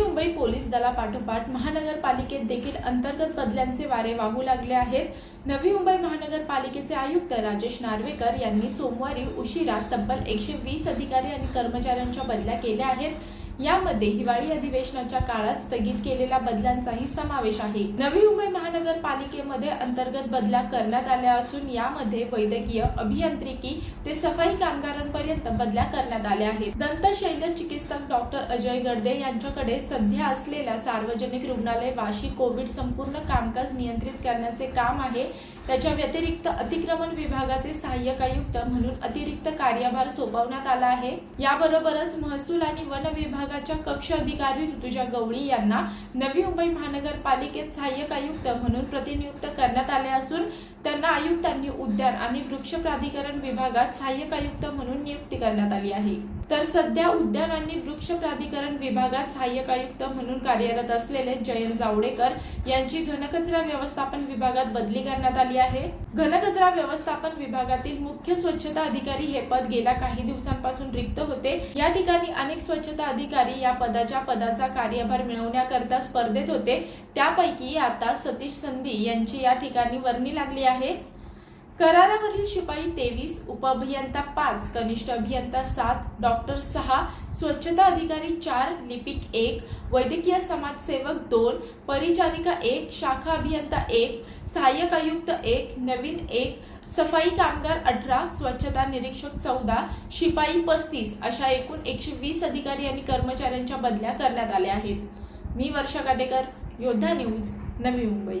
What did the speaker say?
Navi Mumbai police दलापाठोपाठ महानगरपालिकेत देखील अंतर्गत बदल्यांचे वारे वाहू लागले आहेत. नवी मुंबई महानगरपालिकेचे आयुक्त राजेश नार्वेकर यांनी सोमवारी उशिरा तब्बल एकशे वीस अधिकारी आणि कर्मचाऱ्यांच्या बदल्या केल्या आहेत. यामध्ये हिवाळी अधिवेशनाच्या काळात स्थगित केलेल्या बदलांचाही समावेश आहे. नवी मुंबई महानगरपालिकेमध्ये अंतर्गत बदल्या करण्यात आल्या असून यामध्ये वैद्यकीय अभियांत्रिकी ते सफाई कामगारांपर्यंत बदल्या करण्यात आल्या आहेत. दंत शैल्य चिकित्सक डॉक्टर अजय गडदे यांच्याकडे सध्या असलेल्या सार्वजनिक रुग्णालय वाशी कोविड संपूर्ण कामकाज नियंत्रित करण्याचे काम आहे. त्याच्या व्यतिरिक्त अतिक्रमण विभागाचे सहाय्यक आयुक्त म्हणून अतिरिक्त कार्यभार सोपवण्यात आला आहे. याबरोबरच महसूल आणि वन विभाग विभागाच्या कक्ष अधिकारी ऋतुजा गवळी यांना नवी मुंबई महानगरपालिकेत सहाय्यक आयुक्त म्हणून प्रतिनियुक्त करण्यात आले असून त्यांना आयुक्तांनी उद्यान आणि वृक्ष प्राधिकरण विभागात सहाय्यक आयुक्त म्हणून नियुक्ती करण्यात आली आहे. तर सध्या उद्यान आणि वृक्ष प्राधिकरण विभागात सहाय्यक आयुक्त म्हणून कार्यरत असलेले जयंत जावडेकर यांची घनकचरा व्यवस्थापन विभागात बदली करण्यात आली आहे. घनकचरा व्यवस्थापन विभागातील मुख्य स्वच्छता अधिकारी हे पद गेल्या काही दिवसांपासून रिक्त होते. या ठिकाणी अनेक स्वच्छता अधिकारी अधिकारी या पदाच्या पदाचा कार्यभार मिळवण्याकरता स्पर्धेत होते. त्यापैकी आता सतीश संधी यांची या ठिकाणी वर्णी लागली आहे. करारावरील शिपाई तेवीस उपअभियंता पाच कनिष्ठ अभियंता सात डॉक्टर सहा स्वच्छता अधिकारी चार लिपिक एक वैद्यकीय समाजसेवक दोन परिचारिका एक शाखा अभियंता एक सहाय्यक आयुक्त एक नवीन एक सफाई कामगार अठरा स्वच्छता निरीक्षक चौदा शिपाई पस्तीस अशा एकूण एकशे वीस अधिकारी आणि कर्मचाऱ्यांच्या बदल्या करण्यात आल्या आहेत. मी वर्षा काटेकर योद्धा न्यूज नवी मुंबई.